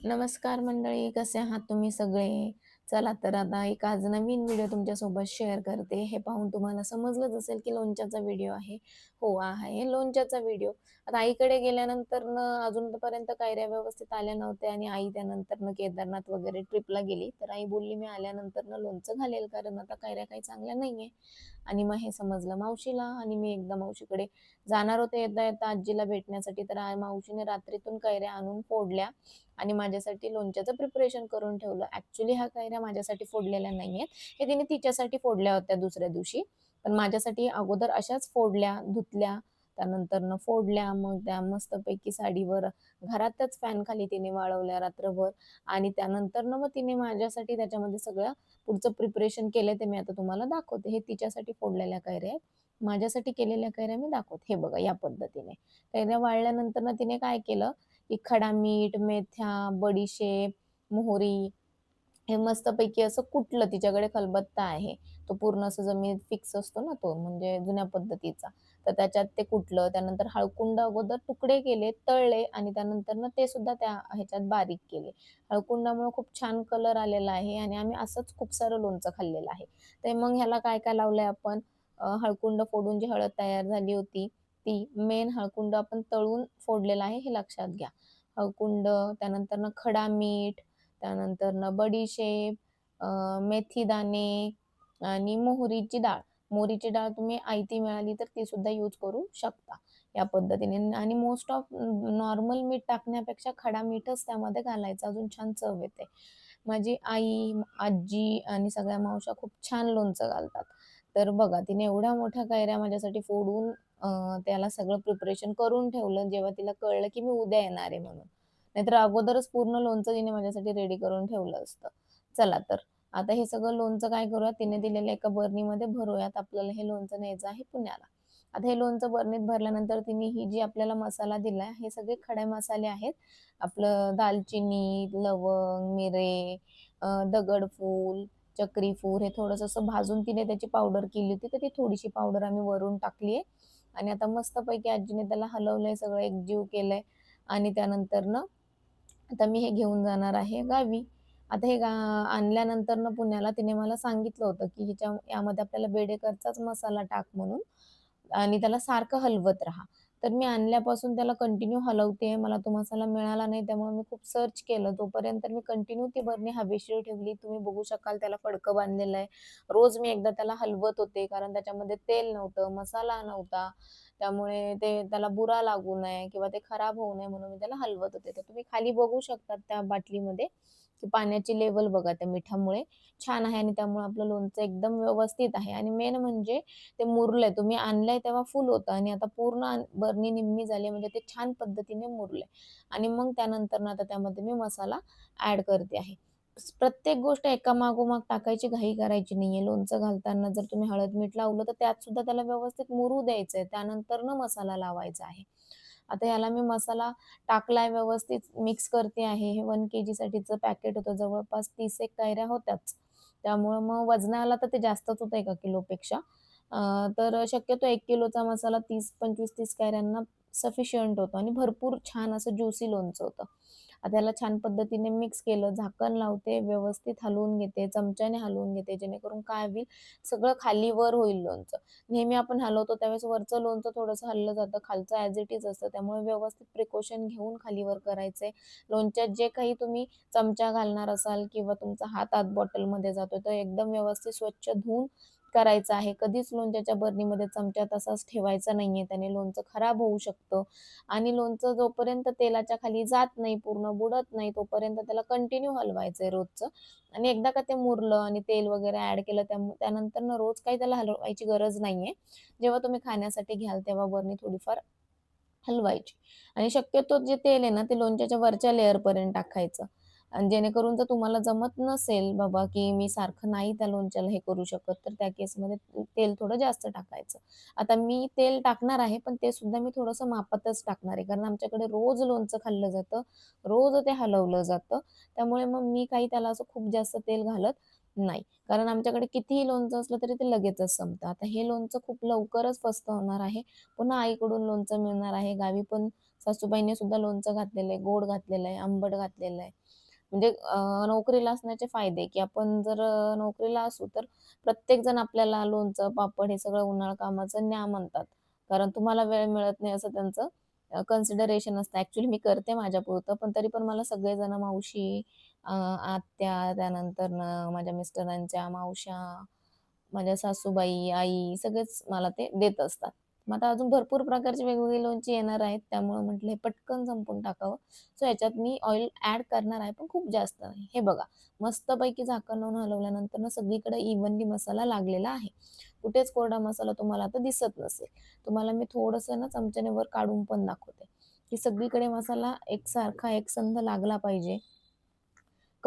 नमस्कार मंडळी कसे आहात तुम्ही सगळे? चला तर आता एक आज नवीन व्हिडिओ तुमच्यासोबत शेअर करते. हे पाहून तुम्हाला समजलंच असेल की लोणच्याचा व्हिडिओ आहे. हो आहे लोणच्याचा व्हिडिओ. आता आईकडे गेल्यानंतर न अजूनपर्यंत कायऱ्या व्यवस्थित आल्या नव्हत्या आणि आई त्यानंतर न केदारनाथ वगैरे ट्रिपला गेली. तर आई बोलली मी आल्यानंतर न लोणचं घालेल कारण आता कायऱ्या काही चांगल्या नाहीये. आणि मग हे समजलं मावशीला आणि मी एकदा मावशीकडे जाणार होते येता येता आजीला भेटण्यासाठी. तर मावशीने रात्रीतून कैऱ्या आणून फोडल्या आणि माझ्यासाठी लोणच्याचं प्रिपरेशन करून ठेवलं. ऍक्च्युली ह्या कैऱ्या माझ्यासाठी फोडलेल्या नाहीयेत. हे तिने तिच्यासाठी फोडल्या होत्या दुसऱ्या दिवशी. पण माझ्यासाठी अगोदर अशाच फोडल्या धुतल्या त्यानंतर न फोडल्या मग त्या मस्तपैकी साडीवर घरातच फॅन खाली तिने वाळवल्या रात्रभर. आणि त्यानंतर न मग तिने माझ्यासाठी त्याच्यामध्ये सगळं पुढचं प्रिपरेशन केलं ते मी आता तुम्हाला दाखवते. हे तिच्यासाठी फोडलेल्या कैऱ्या आहेत. माझ्यासाठी केलेल्या कैऱ्या मी दाखवते. हे बघा या पद्धतीने. कैऱ्या वाळल्यानंतर ना तिने काय केलं? की खडा मीठ मेथ्या बडीशेप मोहरी हे मस्तपैकी असं कुठलं तिच्याकडे खलबत्ता आहे. तो पूर्ण असं जमिनीत फिक्स असतो ना तो म्हणजे जुन्या पद्धतीचा. तर त्याच्यात ते कुटलं त्यानंतर हळकुंड अगोदर तुकडे केले तळले आणि त्यानंतर ना ते सुद्धा त्या ह्याच्यात बारीक केले. हळकुंडामुळे खूप छान कलर आलेला आहे आणि आम्ही असंच खूप सारं लोणचं खाल्लेलं आहे. तर मग ह्याला काय काय लावलंय आपण? हळकुंड फोडून जी हळद तयार झाली होती ती मेन हळकुंड आपण तळून फोडलेला आहे हे लक्षात घ्या. हळकुंड त्यानंतर ना खडा मीठ त्यानंतर ना बडीशेप मेथी दाणे आणि मोहरीची डाळ. मोरीची डाळ तुम्ही आयती मिळाली तर ती सुद्धा यूज करू शकता. या पद्धतीने. आणि मोस्ट ऑफ नॉर्मल मीठ टाकण्यापेक्षा खडा मीठच त्यामध्ये घालायचं. अजून छान चव येते. माझी आई आजी आणि सगळ्या मावश्या खूप छान लोणचं घालतात. तर बघा तिने एवढ्या मोठ्या कैऱ्या माझ्यासाठी फोडून त्याला सगळं प्रिपरेशन करून ठेवलं. जेव्हा तिला कळलं की मी उद्या येणार आहे म्हणून. नाहीतर अगोदरच पूर्ण लोणचं तिने माझ्यासाठी रेडी करून ठेवलं असतं. चला तर. आता हे सगळं लोणचं काय करूया तिने दिलेल्या एका बरणीमध्ये भरूयात आपल्याला. हे लोणचं न्यायचं आहे पुण्याला. आता हे लोणचं बरणीत भरल्यानंतर तिने ही जी आपल्याला मसाला दिलाय हे सगळे खडे मसाले आहेत. आपलं दालचिनी लवंग मिरे दगडफूल चक्रीफूल हे थोडंसं असं भाजून तिने त्याची पावडर केली होती. तर ती थोडीशी पावडर आम्ही वरून टाकली आहे. आणि आता मस्तपैकी आजीने त्याला हलवलंय सगळं एकजीव केलंय. आणि त्यानंतर ना आता मी हे घेऊन जाणार आहे गावी. आता हे गा आणल्यानंतर ना पुण्याला तिने मला सांगितलं होतं की हिच्या यामध्ये आपल्याला बेडेकरचाच मसाला टाक म्हणून आणि त्याला सारखं हलवत राहा. तर मी आणल्यापासून त्याला कंटिन्यू हलवते मला तो मसाला मिळाला नाही त्यामुळे मी खूप सर्च केलं. तोपर्यंत मी कंटिन्यू ती बरणी हवेशीर ठेवली. तुम्ही बघू शकाल त्याला फडकं बांधलेलं आहे. रोज मी एकदा त्याला हलवत होते कारण त्याच्यामध्ये तेल नव्हतं मसाला नव्हता. त्यामुळे ते त्याला बुरा लागू नये किंवा ते खराब होऊ नये म्हणून मी त्याला हलवत होते. तर तुम्ही खाली बघू शकता त्या बाटलीमध्ये. की पाण्याची लेवल बघा त्या मिठामुळे छान आहे आणि त्यामुळे आपलं लोणचं एकदम व्यवस्थित आहे. आणि मेन म्हणजे ते मुरलंय. तुम्ही आणलंय तेव्हा फुल होतं आणि आता पूर्ण आण- बरणी निम्मी झाली म्हणजे ते छान पद्धतीने मुरलंय. आणि मग त्यानंतर ना आता त्यामध्ये मी मसाला ऍड करते आहे. प्रत्येक गोष्ट एका मागोमाग टाकायची घाई करायची नाहीये. लोणचं घालताना जर तुम्ही हळद मीठ लावलं तर त्यात सुद्धा त्याला व्यवस्थित मुरू द्यायचंय. त्यानंतर न मसाला लावायचा आहे. आता याला मी मसाला टाकलाय व्यवस्थित मिक्स करते आहे. हे वन के जी साठीचं पॅकेट होतं जवळपास तीस एक कैऱ्या होत्याच. त्यामुळं मग वजनाला तर ते जास्तच होतं एका किलोपेक्षा? तर शक्यतो एक किलोचा मसाला तीस पंचवीस तीस कैऱ्यांना सफिशियंट होतो. आणि भरपूर छान असं ज्युसी लोणचं होतं. आता छान पद्धतीने मिक्स केलं झाकण लावते व्यवस्थित हलवून घेते चमच्याने हलवून घेते जेणेकरून काय होईल सगळं खाली वर होईल लोणचं. नेहमी आपण हलवतो त्यावेळेस वरचं लोणचं थोडंसं हललं जातं खालचं ॲज इट इज असतं त्यामुळे व्यवस्थित प्रिकॉशन घेऊन खाली वर करायचंय. लोणच्यात जे काही तुम्ही चमचा घालणार असाल किंवा तुमचा हात आत बॉटलमध्ये जातो तर एकदम व्यवस्थित स्वच्छ धुवून करायचं आहे. कधीच लोणच्याच्या बरणीमध्ये चमचा तसाच ठेवायचा नाहीये. त्याने लोणचं खराब होऊ शकतं. आणि लोणचं जोपर्यंत तेलाच्या खाली जात नाही पूर्ण बुडत नाही तोपर्यंत त्याला कंटिन्यू हलवायचंय रोजचं. आणि एकदा का ते मुरलं आणि तेल वगैरे ऍड केलं त्यानंतर ना रोज काही त्याला हलवायची गरज नाहीये. जेव्हा तुम्ही खाण्यासाठी घ्याल तेव्हा बरणी थोडीफार हलवायची. आणि शक्यतो जे तेल आहे ना ते लोणच्याच्या वरच्या लेअर पर्यंत टाकायचं. आणि जेणेकरून जर तुम्हाला जमत नसेल बाबा की मी सारखं नाही त्या लोणच्याला हे करू शकत तर त्या केसमध्ये तेल थोडं जास्त टाकायचं. आता मी तेल टाकणार आहे पण ते सुद्धा मी थोडंसं मापातच टाकणार आहे. कारण आमच्याकडे रोज लोणचं खाल्लं जातं रोज ते हलवलं जातं. त्यामुळे मग मी काही त्याला असं खूप जास्त तेल घालत नाही. कारण आमच्याकडे कितीही लोणचं असलं तरी ते लगेचच संपतं. आता हे लोणचं खूप लवकरच फस्त होणार आहे. पुन्हा आईकडून लोणचं मिळणार आहे. गावी पण सासूबाईंनी सुद्धा लोणचं घातलेलं आहे गोड घातलेलं आहे आंबट घातलेलं आहे. म्हणजे नोकरीला असण्याचे फायदे की आपण जर नोकरीला असू तर प्रत्येक जण आपल्याला लोणचं पापड हे सगळं उन्हाळ कामाचं न्या म्हणतात. कारण तुम्हाला वेळ मिळत नाही असं त्यांचं कन्सिडरेशन असतं. ऍक्च्युली मी करते माझ्या पुरतं पण तरी पण मला सगळेजण मावशी आत्या त्यानंतर माझ्या मिस्टरांच्या मावश्या माझ्या सासूबाई आई सगळेच मला ते देत असतात. मग आता अजून भरपूर प्रकारची वेगवेगळी लोणची येणार आहेत त्यामुळे म्हटलं हे पटकन संपून टाकावं. सो याच्यात मी ऑइल ऍड करणार आहे पण खूप जास्त नाही. हे बघा मस्तपैकी झाकण लावून हलवल्यानंतर ना सगळीकडे इव्हनली मसाला लागलेला आहे. कुठेच कोरडा मसाला तुम्हाला आता दिसत नसेल. तुम्हाला मी थोडंसं ना चमच्याने वर काढून पण दाखवते. की सगळीकडे मसाला एकसारखा एकसंध लागला पाहिजे.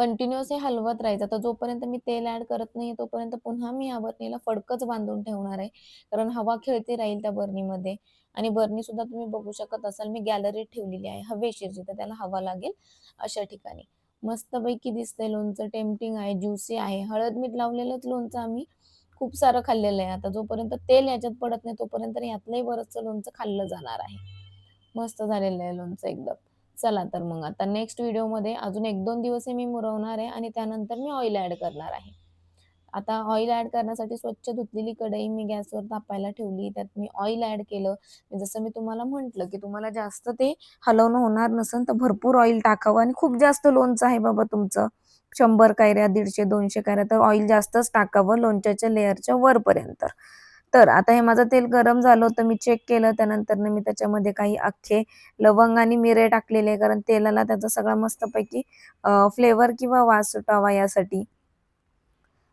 कंटिन्युअस हे हलवत राहायचं. तर जोपर्यंत मी तेल ऍड करत नाही तोपर्यंत पुन्हा मी या बरणीला फडकच बांधून ठेवणार आहे. कारण हवा खेळती राहील त्या बरणीमध्ये. आणि बरणी सुद्धा तुम्ही बघू शकत असाल मी गॅलरीत ठेवलेली आहे. हवेशीर जिथे त्याला हवा लागेल अशा ठिकाणी. मस्तपैकी दिसतंय लोणचं. टेम्पटिंग आहे ज्युसी आहे. हळद मीठ लावलेलंच लोणचं आम्ही खूप सारं खाल्लेलं आहे. आता जोपर्यंत तेल याच्यात पडत नाही तोपर्यंत यातलंही बरंचसं लोणचं खाल्लं जाणार आहे. मस्त झालेलं आहे लोणचं एकदम. चला तर मग आता नेक्स्ट व्हिडिओमध्ये अजून एक दोन दिवस मी मुरवणार आहे आणि त्यानंतर मी ऑइल ॲड करणार आहे. आता ऑइल ॲड करण्यासाठी स्वच्छ धुतलेली कढई मी गॅसवर तापायला ठेवली त्यात मी ऑइल ॲड केलं. जसं मी तुम्हाला म्हटलं की तुम्हाला जास्त ते हलवणं होणार नसेल तर भरपूर ऑइल टाकावं आणि खूप जास्त लोणचं आहे बाबा तुमचं. शंभर कायऱ्या दीडशे दोनशे कायऱ्या तर ऑइल जास्तच टाकावं लोणच्याच्या लेअरच्या वरपर्यंत. तर आता हे माझं तेल गरम झालं होतं मी चेक केलं त्यानंतर मी त्याच्यामध्ये काही अख्खे लवंग आणि मिरे टाकलेले कारण तेलाला त्याचा सगळा मस्तपैकी फ्लेवर किंवा वास सुटावा यासाठी.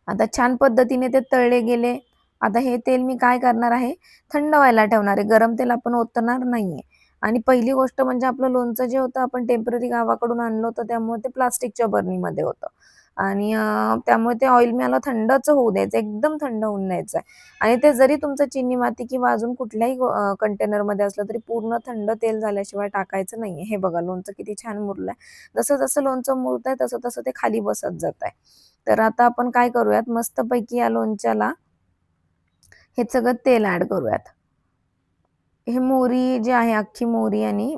आता छान पद्धतीने ते तळले गेले. आता हे तेल मी काय करणार आहे? थंड व्हायला ठेवणार आहे. गरम तेल आपण ओतणार नाहीये. आणि पहिली गोष्ट म्हणजे आपलं लोणचं जे होतं आपण टेंपररी गावाकडून आणलं होतं त्यामुळे ते प्लास्टिकच्या बर्नीमध्ये होतं. आणि त्यामुळे ते ऑइल मला थंडच होऊ द्यायचं एकदम थंड होऊन द्यायचं. आहे आणि ते जरी तुमचं चिनी माती किंवा अजून कुठल्याही कंटेनरमध्ये असलं तरी पूर्ण थंड तेल झाल्याशिवाय टाकायचं नाहीये. हे बघा लोणचं किती छान मुरलंय. जसं जसं लोणचं मुरत आहे तसं तसं ते खाली बसत जात आहे तर आता आपण काय करूयात? मस्तपैकी या लोणच्याला हे सगळं तेल ऍड करूयात. हे मोरी जे आहे अख्खी मोरी आणि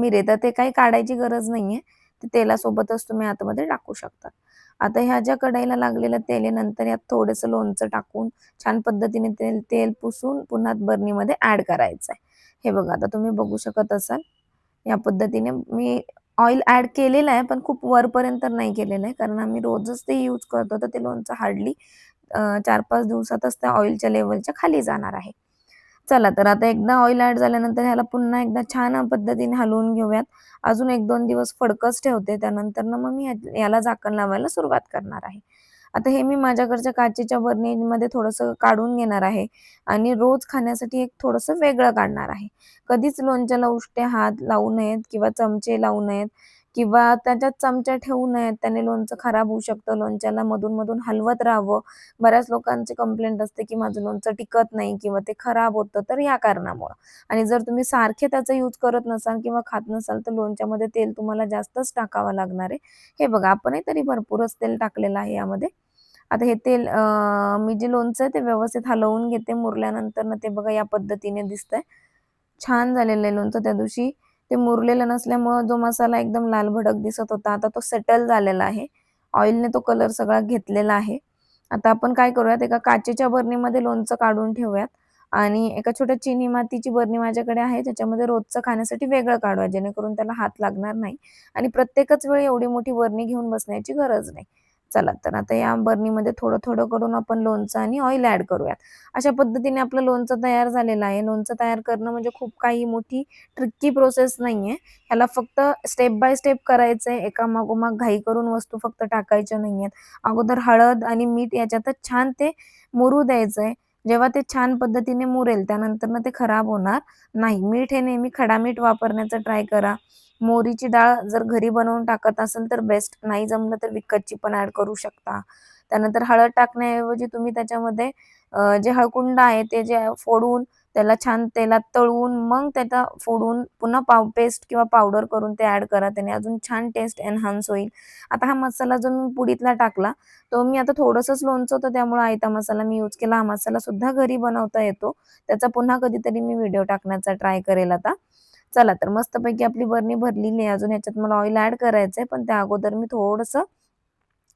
मिरे तर ते काही काढायची गरज नाहीये. ते तेलासोबतच तुम्ही आतमध्ये टाकू शकता. आता ह्या ज्या कढईला लागलेलं तेल नंतर यात थोडंसं लोणचं टाकून छान पद्धतीने तेल तेल पुसून पुन्हा बर्नीमध्ये ऍड करायचं आहे हे बघा आता तुम्ही बघू शकत असाल. या पद्धतीने मी ऑइल ऍड केलेलं आहे पण खूप वरपर्यंत नाही केलेलं आहे. कारण आम्ही रोजच ते यूज करतो तर ते लोणचं हार्डली चार पाच दिवसातच त्या ऑइलच्या लेवलच्या खाली जाणार आहे. चला तर आता एकदा ऑइल ऍड झाल्यानंतर ह्याला पुन्हा एकदा छान पद्धतीने हलवून घेऊयात. अजून एक दोन दिवस फडकच ठेवते त्यानंतर ना मग मी याला झाकण लावायला सुरुवात करणार आहे. आता हे मी माझ्याकडच्या काचेच्या बर्नीमध्ये थोडंसं काढून घेणार आहे आणि रोज खाण्यासाठी एक थोडंसं वेगळं काढणार आहे. कधीच लोणच्याला उष्टे हात लावू नयेत किंवा चमचे लावू नयेत. किंवा त्याच्यात चमचा ठेवू नयेत त्याने लोणचं खराब होऊ शकतं. लोणच्याला मधून मधून हलवत राहावं. बऱ्याच लोकांची कंप्लेंट असते की माझं लोणचं टिकत नाही किंवा ते खराब होतं तर या कारणामुळं. आणि जर तुम्ही सारखे त्याचा यूज करत नसाल किंवा खात नसाल तर लोणच्यामध्ये तेल तुम्हाला जास्तच टाकावं लागणार आहे. हे बघा आपणही तरी भरपूरच तेल टाकलेलं आहे यामध्ये. आता हे तेल मी जे लोणचं आहे ते व्यवस्थित हलवून घेते. मुरल्यानंतर ना ते बघा या पद्धतीने दिसतंय. छान झालेलं आहे लोणचं. त्या दिवशी ते मुरलेलं नसल्यामुळं जो मसाला एकदम लाल भडक दिसत होता आता तो सेटल झालेला आहे. ऑइलने तो कलर सगळा घेतलेला आहे. आता आपण काय करूयात एका काचेच्या बरणीमध्ये लोणचं काढून ठेवूयात आणि एका छोट्या चिनी मातीची बरणी माझ्याकडे आहे त्याच्यामध्ये रोजचं खाण्यासाठी वेगळं काढूया जेणेकरून त्याला हात लागणार नाही आणि प्रत्येकच वेळी एवढी मोठी बरणी घेऊन बसण्याची गरज नाही. चला तर. आता या बर्नीमध्ये थोडं थोडं करून आपण लोणचं आणि ऑइल ऍड करूयात. अशा पद्धतीने आपलं लोणचं तयार झालेलं आहे. लोणचं तयार करणं म्हणजे खूप काही मोठी ट्रिक्की प्रोसेस नाहीये. ह्याला फक्त स्टेप बाय स्टेप करायचंय. एका मागोमाग घाई करून वस्तू फक्त टाकायच्या नाहीयेत. अगोदर हळद आणि मीठ याच्यातच छान ते मुरू द्यायचंय. जेव्हा ते छान पद्धतीने मुरेल त्यानंतर ना ते खराब होणार नाही. मीठ हे नेहमी खडा मीठ वापरण्याचा ट्राय करा. मोहरीची डाळ जर घरी बनवून टाकत असेल तर बेस्ट नाही जमलं तर विकतची पण ऍड करू शकता. त्यानंतर हळद टाकण्याऐवजी तुम्ही त्याच्यामध्ये जे हळकुंड आहे ते जे फोडून त्याला छान तेलात तळून मग त्याचा फोडून पुन्हा पाव पेस्ट किंवा पावडर करून ते ऍड करा. त्याने अजून छान टेस्ट एनहान्स होईल. आता हा मसाला जो मी पुडीतला टाकला तो मी आता थोडंसंच लोणचं होतं त्यामुळे आयता मसाला मी यूज केला. हा मसाला सुद्धा घरी बनवता येतो. त्याचा पुन्हा कधीतरी मी व्हिडिओ टाकण्याचा ट्राय करेल आता. चला तर मस्तपैकी आपली बरणी भरलेली आहे. अजून ह्याच्यात मला ऑइल ॲड करायचं आहे पण त्या अगोदर मी थोडंसं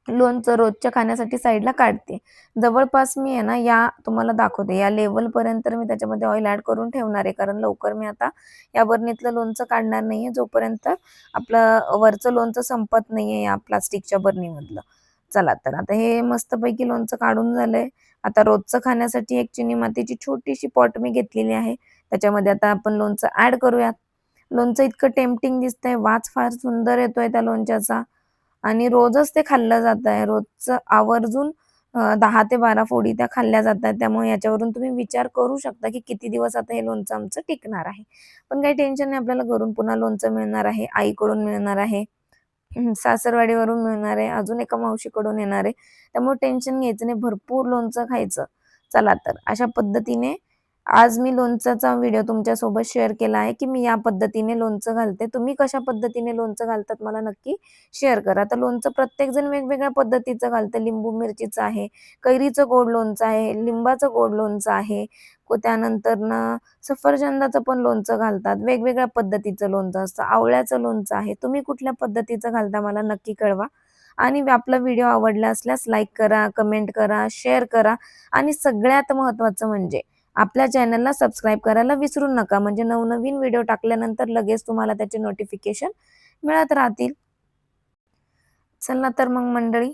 लोणचं रोजच्या खाण्यासाठी साईडला काढते. जवळपास मी आहे ना या तुम्हाला दाखवते. या लेवलपर्यंत मी त्याच्यामध्ये ऑइल ॲड करून ठेवणार आहे. कारण लवकर मी आता या बरणीतलं लोणचं काढणार नाही आहे जोपर्यंत आपलं वरचं लोणचं संपत नाही आहे या प्लास्टिकच्या बरणीमधलं. चला तर आता हे मस्तपैकी लोणचं काढून झालंय. आता रोजचं खाण्यासाठी एक चिनी मातीची छोटीशी पॉट मी घेतलेली आहे. त्याच्यामध्ये आता आपण लोणचं ॲड करूयात. लोणचं इतकं टेम्पटिंग दिसतंय. वाच फार सुंदर येतोय त्या लोणच्याचा. आणि रोजच ते खाल्लं जात आहे रोजचं आवर्जून दहा ते बारा फोडी त्या खाल्ल्या जातात. त्यामुळे याच्यावरून तुम्ही विचार करू शकता की किती दिवस आता हे लोणचं आमचं टिकणार आहे. पण काही टेन्शन नाही. आपल्याला घरून पुन्हा लोणचं मिळणार आहे. आईकडून मिळणार आहे. सासरवाडीवरून मिळणार आहे. अजून एका मावशीकडून येणार आहे. त्यामुळे टेन्शन घ्यायचं नाही. भरपूर लोणचं खायचं. चला तर अशा पद्धतीने आज मी लोणचाचा व्हिडिओ तुमच्यासोबत शेअर केला आहे की मी या पद्धतीने लोणचं घालते. तुम्ही कशा पद्धतीने लोणचं घालतात मला नक्की शेअर करा. तर लोणचं प्रत्येकजण वेगवेगळ्या पद्धतीचं घालतं. लिंबू मिरचीचं आहे कैरीचं गोड लोणचं आहे लिंबाचं गोड लोणचं आहे. त्यानंतर ना सफरचंदाचं पण लोणचं घालतात. वेगवेगळ्या पद्धतीचं लोणचं असतं. आवळ्याचं लोणचं आहे. तुम्ही कुठल्या पद्धतीचं घालता मला नक्की कळवा. आणि आपला व्हिडिओ आवडला असल्यास लाईक करा कमेंट करा शेअर करा. आणि सगळ्यात महत्त्वाचं म्हणजे आपल्या चॅनलला सबस्क्राईब करायला विसरू नका. म्हणजे नवनवीन व्हिडिओ टाकल्यानंतर लगेच तुम्हाला त्याचे नोटिफिकेशन मिळत राहतील. चला तर मग मंडळी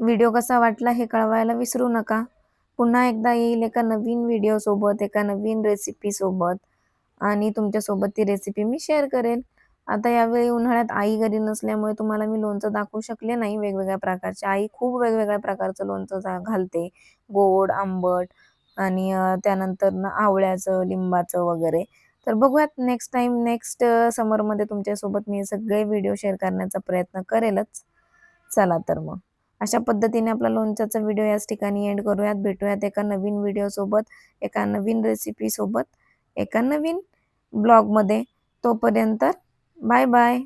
व्हिडिओ कसा वाटला हे कळवायला विसरू नका. पुन्हा एकदा येईल एका नवीन व्हिडिओसोबत एका नवीन रेसिपीसोबत आणि तुमच्यासोबत ती रेसिपी मी शेअर करेल. आता यावेळी उन्हाळ्यात आई घरी नसल्यामुळे तुम्हाला मी लोणचं दाखवू शकले नाही. वेगवेगळ्या प्रकारचे. आई खूप वेगवेगळ्या प्रकारचं लोणचं घालते. गोड आंबट आणि त्यानंतर ना आवळ्याचं लिंबाचं वगैरे. तर बघूयात नेक्स्ट टाईम नेक्स्ट समरमध्ये तुमच्यासोबत मी सगळे व्हिडिओ शेअर करण्याचा प्रयत्न करेलच. चला तर मग. अशा पद्धतीने आपला लोणच्याचा व्हिडिओ याच ठिकाणी एंड करूयात. भेटूयात एका नवीन व्हिडिओसोबत एका नवीन रेसिपीसोबत एका नवीन ब्लॉगमध्ये तोपर्यंत बाय बाय